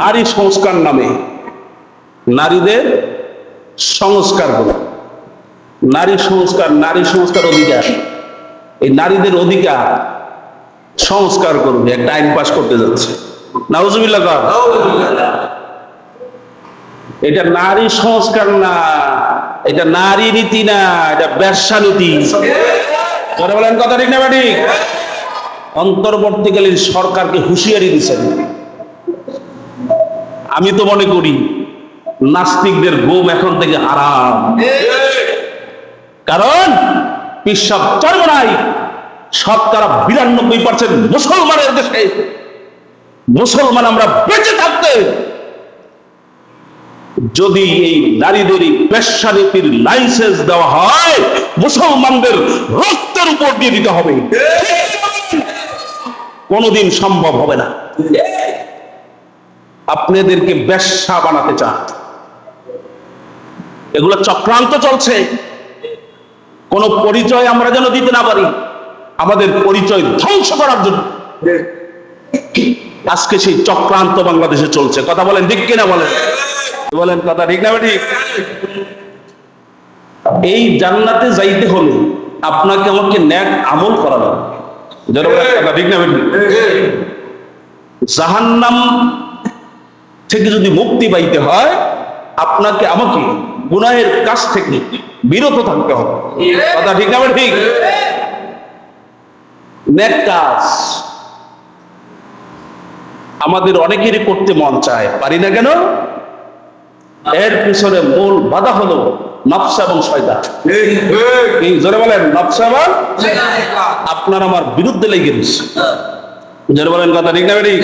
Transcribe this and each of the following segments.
নারী সংস্কার নামে নারীদের সংস্কার করো নারী সংস্কার নারী সংস্কার অধিকার। এই নারীদের অধিকার সংস্কার করবে একটা আইন পাশ করতে যাচ্ছে। এটা নারী সংস্কার না, এটা নারী নীতি না, এটা ব্যবসা নীতি। বলেন কথা ঠিক না ঠিক? অন্তর্বর্তীকালীন সরকারকে হুঁশিয়ারি দিচ্ছেন। আমি তো মনে করি নাস্তিকদের ঘুম এখন থেকে হারাম। কারণ পিসাব চর্মনাই শতকরা বিরানব্বই পার্সেন্ট মুসলমানের দেশে। মুসলমান আমরা বেঁচে থাকতে। যদি এই নারীদের এই পেশানীতির লাইসেন্স দেওয়া হয়, মুসলমানদের রক্তের উপর দিয়ে দিতে হবে। কোনোদিন সম্ভব হবে না। আপনাদেরকে ব্যবসা বানাতে চান। এগুলো চক্রান্ত চলছে। কোন পরিচয় আমরা যেন দিতে না পারি, আমাদের পরিচয় ধ্বংস করার জন্য। আজকে সেই চক্রান্ত বাংলাদেশে চলছে। কথা বলেন ঠিক কিনা বলেন? বলেন কথা, ঠিক না ঠিক এই জান্নাতে যাইতে হলে আপনাকে আমাকে ন্যাক আমল করা লাগবে ঠিক না জাহান্নাম থেকে যদি মুক্তি পাইতে হয়, আপনাকে আমাকে গুনাহের কাছ থেকে বিরত থাকতে হবে। কথা ঠিক না ঠিক? কাজ আমাদের অনেকেরই করতে মন চায়, পারি না কেন? এর পিছনে মূল বাধা হলো নকশা এবং শয়তান। এই জোরে বলেন নকশা এবং আপনার আমার বিরুদ্ধে লেগে গেছে জোরে বলেন, কথা ঠিক না ঠিক?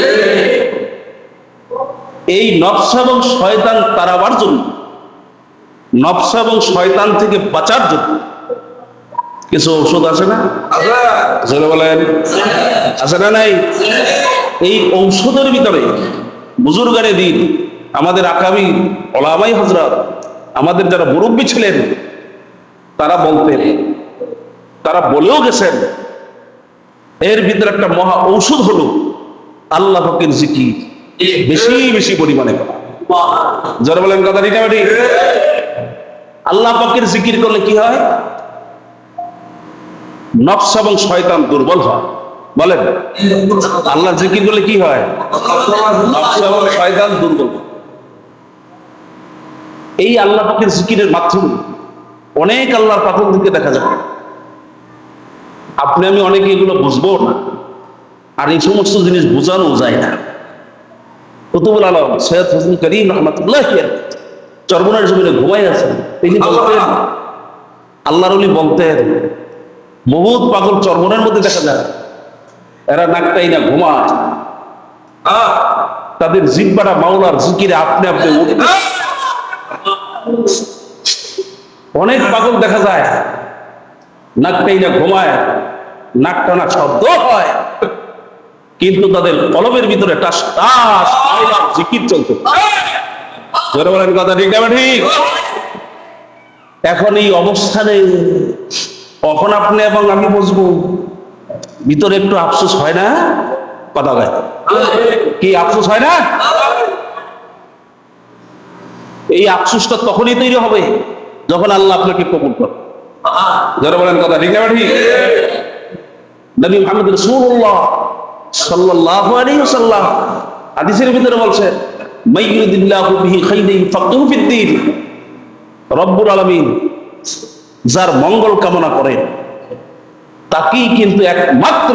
এই নকশা এবং শয়তান তারাবার জন্য নকশা এবং শয়তান থেকে বাঁচার জন্য। কিছু ঔষধ আছে না? বলেন। আছে না নাই? এই ঔষধের ভিতরে বুজুর্গারে দিন আমাদের আকামি ওলামাই হজরত আমাদের যারা মুরব্বী ছিলেন তারা বলতেন তারা বলেও গেছেন এর ভিতরে একটা মহা ঔষধ হলো আল্লাহ ফকির জিকির। বেশি বেশি পরিমাণে। যারা বলেন কথা ঠিক না আল্লাহ পাকের জিকির করলে কি হয়? নফস এবং শয়তান দুর্বল হয়। বলেন। আল্লাহ জিকির করলে কি হয়? নফস এবং শয়তান দুর্বল এই আল্লাহ পাকের জিকিরের মাধ্যমে অনেক আল্লাহর পাথর দিকে দেখা যাবে আপনি, আমি অনেকে এগুলো বুঝব না। আর এই সমস্ত জিনিস বোঝানো যায় না। কুতুবুল আলম সৈয়দ হোসেন করিম রহমতুল্লাহ চর্বনের জমিনে ঘুমাই আছেন। তিনি বলতেন আল্লাহর অলি বলতেন বহুত পাগল চর্বনের মধ্যে দেখা যায়। এরা নাকটাই না ঘুমায়। তাদের জিব্বাটা মাওলার জিকিরে আপনি আপনি অনেক পাগল দেখা যায়। নাকটাই না ঘুমায় নাক টানা শব্দ হয়। কিন্তু তাদের কলমের ভিতরে টাস চলতে। কথা ঠিক না ঠিক? এখন এই অবস্থানে কখন আপনি এবং আমি বুঝব? ভিতরে একটু আফসোস হয় না? কথা গায় কি আফসোস হয় না? এই আফসোসটা তখনই তৈরি হবে যখন আল্লাহ আপনাকে কবুল করে যারা বলেন কথা ঠিক না ঠিক? নবী মোহাম্মদ রাসূলুল্লাহ রব্বুল আলামিন যার মঙ্গল কামনা করেন, তাকেই কিন্তু একমাত্র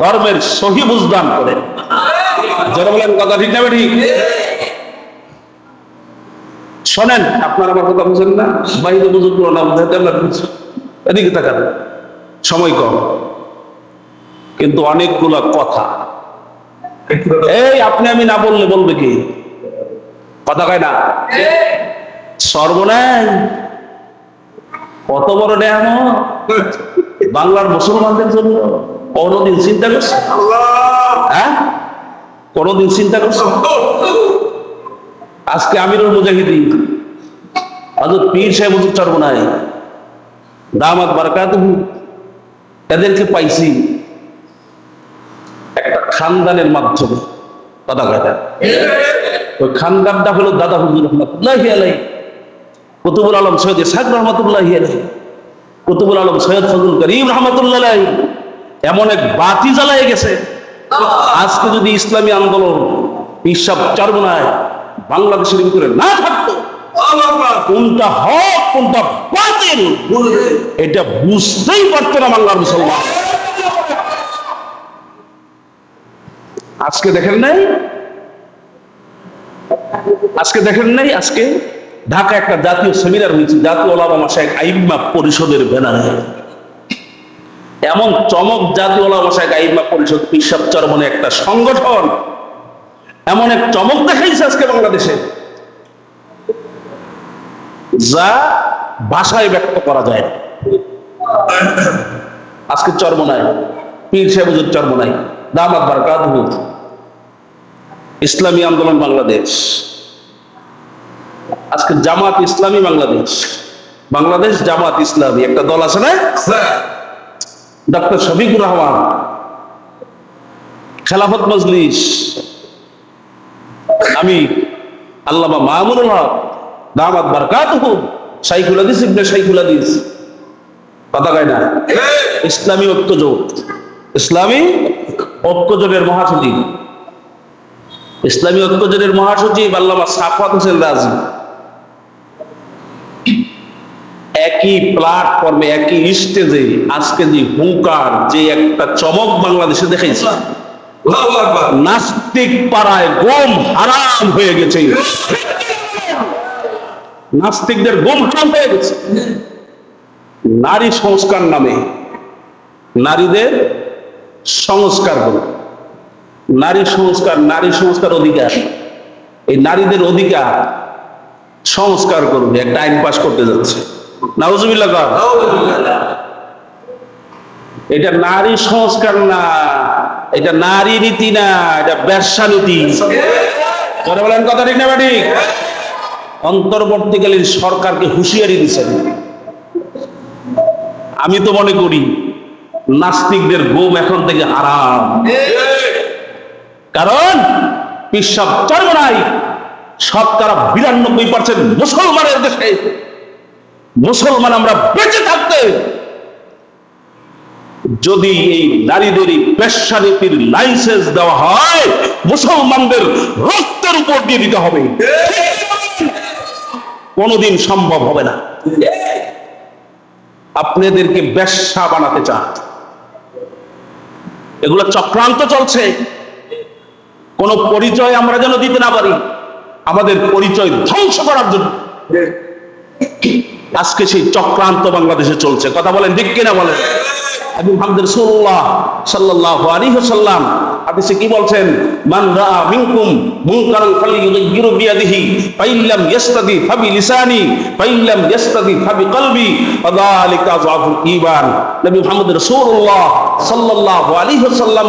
ধর্মের সহি বুঝদান করেন যারা বলেন, কথা ঠিক না শোনেন, আপনার আমার কথা বুঝেন না? বাইরে এদিকে সময় কম। কিন্তু অনেকগুলা কথা। এই, আপনি আমি না বললে বলবে কি? কথা কয় না? সর্বনাশ। কত বড় ড্যাম বাংলার মুসলমানদের জন্য কোনোদিন চিন্তা করছে? হ্যাঁ? কোনোদিন চিন্তা করছে? আজকে আমিরুল মুজাহিদিন, হযরত পীর সাহেব হুজুর চরমনাই দামাত বারাকাতুহু। এদেরকে পাইছি। খানদানের মাধ্যমে কথা কয় না ওই খানদারটা হলো দাদা হুজুর রহমতুল্লাহ আলাই কুতুবুল আলম সৈয়দ ইসাক রহমতুল্লাহ আলাই কুতুবুল আলম সৈয়দ ফজল করিম রহমতুল্লাহ আলাই এমন এক বাতি জ্বালায় গেছে। আজকে যদি ইসলামী আন্দোলন পিসাব চরমনায় বাংলাদেশের ভিতরে না থাকতো কোনটা হক কোনটা বাতিল এটা বুঝতেই পারতো না বাংলার মুসলমান। আজকে দেখেন নাই? আজকে দেখেন নাই? আজকে ঢাকা একটা জাতীয় সেমিনার হয়েছে, জাতীয় ওলামা মাসায় আইম্মা পরিষদের ব্যানারে। এমন চমক জাতীয় ওলামা মাসায় আইম্মা পরিষদ পিসাব চরমনে একটা সংগঠন, এমন এক চমক দেখাইছে আজকে বাংলাদেশে, যা ভাষায় ব্যক্ত করা যায়। আজকে চরমনায় পীর সাহেব হুজুর চরমনায় দামাত বারকাত ইসলামী আন্দোলন বাংলাদেশ। আজকে জামাত ইসলামী বাংলাদেশ। বাংলাদেশ জামাত ইসলামী একটা দল আছে না? ডক্টর শফিকুর রহমান। খেলাফত মজলিস। আমি আল্লামা মামুনুল হক দামাত বারকাত হুম সাইকুল হাদিস ইবনে সাইকুল হাদিস। কথা কয় না? ইসলামী ঐক্যজোট। ইসলামী ঐক্যজোটের মহাসচিব। ইসলামী ঐক্যজোটের মহাসচিব আল্লামা সাফাত হোসেন রাজি। একই প্ল্যাটফর্মে একই স্টেজে আজকে যে হুঙ্কার যে একটা চমক বাংলাদেশে দেখাইছে নাস্তিক পাড়ায় গোম হারাম হয়ে গেছে। নাস্তিকদের গোম হারাম হয়ে গেছে। নারী সংস্কার নামে নারীদের সংস্কার হলো নারী সংস্কার নারী সংস্কার অধিকার। এই নারীদের অধিকার সংস্কার করবে, একটা আইন পাশ করতে যাচ্ছে। এটা নারী সংস্কার না, এটা নারী নীতি না, এটা ব্যবসা নীতি। বলেন কথা ঠিক না ঠিক? অন্তর্বর্তীকালীন সরকারকে হুঁশিয়ারি দিচ্ছেন। আমি তো মনে করি, নাস্তিকদের গোম এখন থেকে হারাম। কারণ পিসাব চরমনাই শতকরা বিরানব্বই পার্সেন্ট মুসলমানের দেশে। মুসলমান আমরা বেঁচে থাকতে। যদি এই নারীদের এই পেশা নীতির লাইসেন্স দেওয়া হয়, মুসলমানদের রক্তের উপর দিয়ে দিতে হবে। কোনোদিন সম্ভব হবে না। আপনাদেরকে ব্যবসা বানাতে চান। এগুলো চক্রান্ত চলছে। কোন পরিচয় আমরা যেন দিতে না পারি, আমাদের পরিচয় ধ্বংস করার জন্য। আজকে সেই চক্রান্ত বাংলাদেশে চলছে। কথা বলেন, ঠিক কিনা বলেন? সাল্লাল্লাহু আলাইহি ওয়াসাল্লাম হাদিসে কি বলছেন?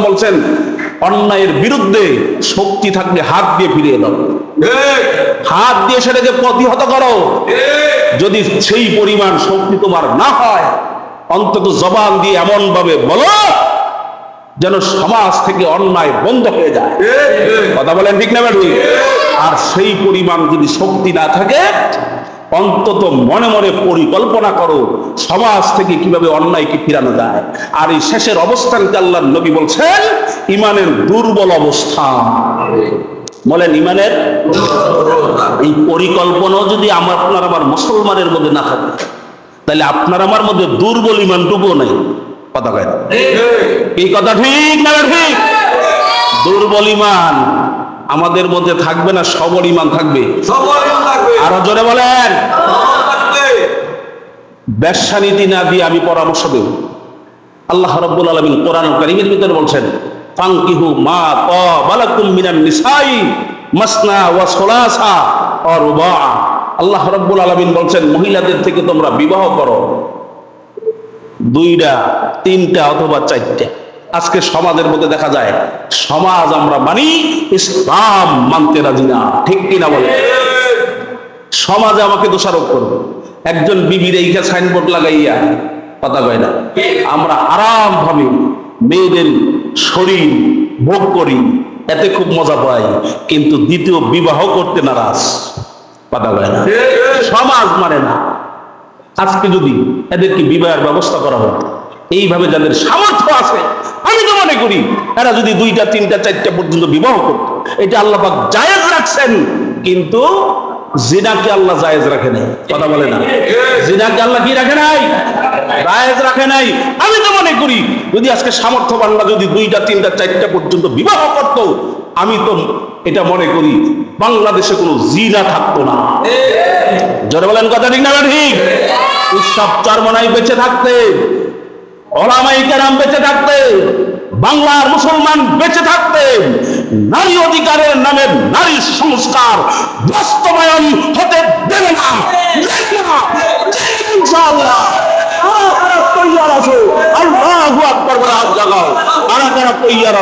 বলছেন অন্যায়ের বিরুদ্ধে শক্তি থাকলে হাত দিয়ে ফিরিয়ে দাও। হাত দিয়ে সেটাকে প্রতিহত করো। যদি সেই পরিমাণ শক্তি তোমার না হয়, অন্তত জবান দিয়ে এমন ভাবে বলো যেন সমাজ থেকে অন্যায় বন্ধ হয়ে যায়। কথা বলেন ঠিক না আর সেই পরিমাণ যদি শক্তি না থাকে অন্তত মনে মনে পরিকল্পনা করো সমাজ থেকে কীভাবে অন্যায়কে ফিরানো যায়। আর এই শেষের অবস্থানকে আল্লাহ নবী বলছেন ইমানের দুর্বল অবস্থা। বলেন ইমানের এই পরিকল্পনাও যদি আমার আপনার আমার মুসলমানের মধ্যে না থাকে তাহলে আপনার আমার মধ্যে দুর্বল ইমানটুকুও নাই। কথা কয়। এই কথা ঠিক না ঠিক? দুর্বল ইমান। আমাদের মধ্যে থাকবে না সবল ইমান থাকবে। আরও জোরে বলেন। ব্যবসা নীতি না দিয়ে আমি পরামর্শ দেব। আল্লাহ রাব্বুল আলামিন কোরআন কারীমের ভিতরে বলছেন ফাঙ্কিহু মা তাবালাকুম মিনান নিসাই মাসনা ওয়া সুলাসা ওয়া রুবা। আল্লাহ রাব্বুল আলামিন বলছেন মহিলাদের থেকে তোমরা বিবাহ করো। দুইটা তিনটা অথবা চারটা। আজকে সমাজের মধ্যে দেখা যায়, সমাজ আমরা মানি, ইসলাম মানতে রাজি না। ঠিক কিনা বলে সমাজে আমাকে দোষারোপ করবে। একজন বিবির এইখা সাইনবোর্ড লাগাইয়া কথা কয় না, আমরা আরাম ভাবে মেয়েদের শরীর ভোগ করি, এতে খুব মজা পাই, কিন্তু দ্বিতীয় বিবাহ করতে নারাজ। কথা বলে না। সমাজ মানে না। আজকে যদি এদেরকে বিবাহের ব্যবস্থা করা হতো এইভাবে যাদের সামর্থ্য আছে আমি তো মনে করি, এরা যদি দুইটা, তিনটা, চারটা পর্যন্ত বিবাহ করত, এটা আল্লাহ জায়েজ রাখছেন, কিন্তু জিনাকে আল্লাহ জায়েজ রাখে নাই। কথা বলে না। জিনাকে আল্লাহ কি রাখে নাই? জায়েজ রাখে নাই। আমি তো মনে করি, যদি আজকে সামর্থ্যবানরা যদি দুইটা, তিনটা, চারটা পর্যন্ত বিবাহ করত, আমি তো এটা মনে করি, বাংলাদেশে কোনো জিনা থাকতো না। জোরে বলেন কথা ঠিক না ঠিক? উৎসব চরমনাই বেঁচে থাকতে ওলামাই বেঁচে থাকতে, বাংলার মুসলমান বেঁচে থাকতে, নারী অধিকারের নামে নারী সংস্কার বাস্তবায়ন হতে দেবে না ইনশাআল্লাহ। তৈয়ার কারা কারা তৈয়ার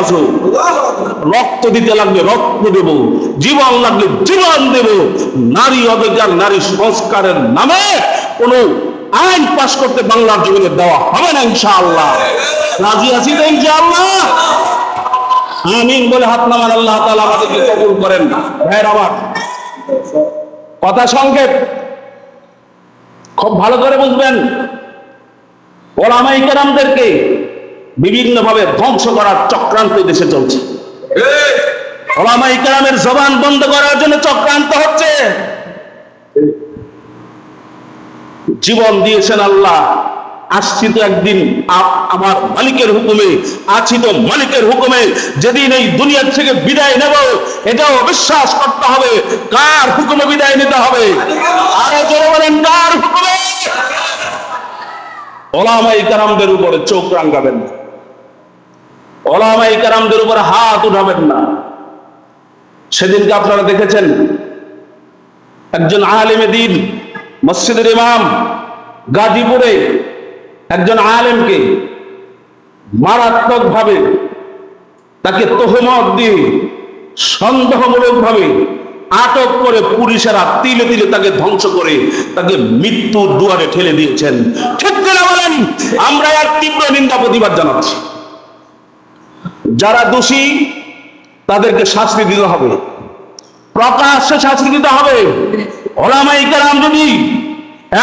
রক্ত দিতে লাগলে রক্ত দেব, জীবন লাগলে জীবন দেব নারী অধিকার, নারী সংস্কারের নামে কোন আইন পাশ করতে বাংলার জমিনে দেওয়া হবে না ইনশাআল্লাহ। রাজি আছি তো ইনশাআল্লাহ? আমিন বলে হাত নামান আল্লাহ তাআলা আমাদেরকে কবুল করেন। ভাইয়ের আমার কথা সংক্ষেপ। খুব ভালো করে বুঝবেন। ওলামাই কেরামদেরকে বিভিন্নভাবে ধ্বংস করার চক্রান্ত দেশে চলছে। ওলামাই কেরামের জবান বন্ধ করার জন্য চক্রান্ত হচ্ছে। জীবন দিয়েছেন আল্লাহ। আসছি তো একদিন আমার মালিকের হুকুমে, আছি তো মালিকের হুকুমে। যেদিন এই দুনিয়ার থেকে বিদায় নেব, এটাও বিশ্বাস করতে হবে, কার হুকুমে বিদায় নিতে হবে? কার হুকুমে? ওলামাই কারামদের উপরে চোখ রাঙ্গাবেন না। ওলামাই কারামদের উপরে হাত উঠাবেন না। সেদিনকে আপনারা দেখেছেন, একজন আলেমে দিন মসজিদের ইমাম গাজীপুরে একজন আলেমকে মারাত্মক ভাবে তাকে তোহমত দিয়ে সন্দেহমূলক ভাবে আটক করে পুলিশেরা তিলে তিলে তাকে ধ্বংস করে তাকে মৃত্যুর দুয়ারে ঠেলে দিয়েছেন। ঠিক করে বলেন, আমরা আর তীব্র নিন্দা প্রতিবাদ জানাচ্ছি। যারা দোষী, তাদেরকে শাস্তি দিতে হবে। প্রকাশ্যে শাস্তি দিতে হবে। ওলামাই কেরাম যদি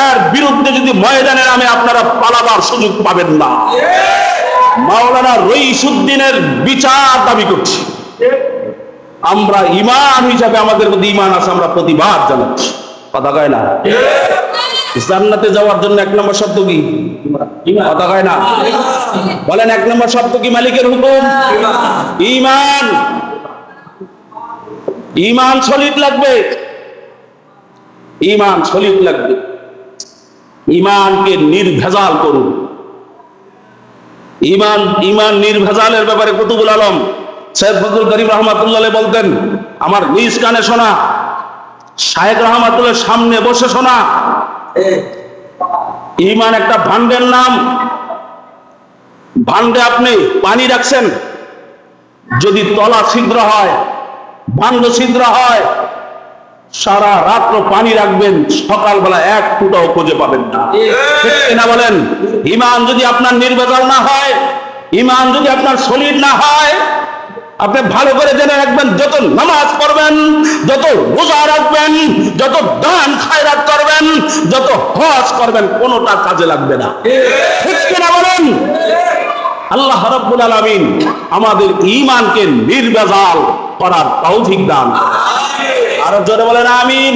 এর বিরুদ্ধে যদি ময়দানে নামে আপনারা পালাবার সুযোগ পাবেন না। মাওলানা রইসুদ্দিনের বিচার দাবি করছি। আমরা ইমান হিসাবে আমাদের প্রতি ইমান আছে আমরা প্রতিবাদ জানাচ্ছি। কথা কয় না? জান্নাতে যাওয়ার জন্য এক নম্বর শব্দ কি? কথা কয় না? বলেন এক নম্বর শব্দ কি মালিকের হুকুম? ইমান। ইমান। সলিড লাগবে। ইমান সলিড লাগবে। ইমানকে নির্ভেজাল করুন। ইমান ইমান নির্ভেজালের ব্যাপারে কুতুবুল আলম সৈয়দ ফজল করিম রহমাতুল্লাহ বলতেন, আমার নিজ কানে শোনা শাহেদ রহমাতুল্লাহ সামনে বসে শোনা, ইমান একটা ভান্ডের নাম। ভান্ডে আপনি পানি রাখছেন, যদি তলা ছিদ্র হয় ভান্ড ছিদ্র হয় সারা রাত্র পানি রাখবেন সকালবেলা এক ফুটাও খুঁজে পাবেন না। কিনা বলেন? ইমান যদি আপনার নির্বেজাল না হয় ইমান যদি আপনার সলিড না হয় আপনি ভালো করে জেনে রাখবেন যত নামাজ পড়বেন যত রোজা রাখবেন যত দান খায়রাত করবেন যত হজ করবেন কোনোটা কাজে লাগবে না। ঠিক কিনা বলেন? আল্লাহ হরবুল আলমিন আমাদের ইমানকে নির্বেজাল করার তৌফিক দান। আরও জোরে বলেন আমিন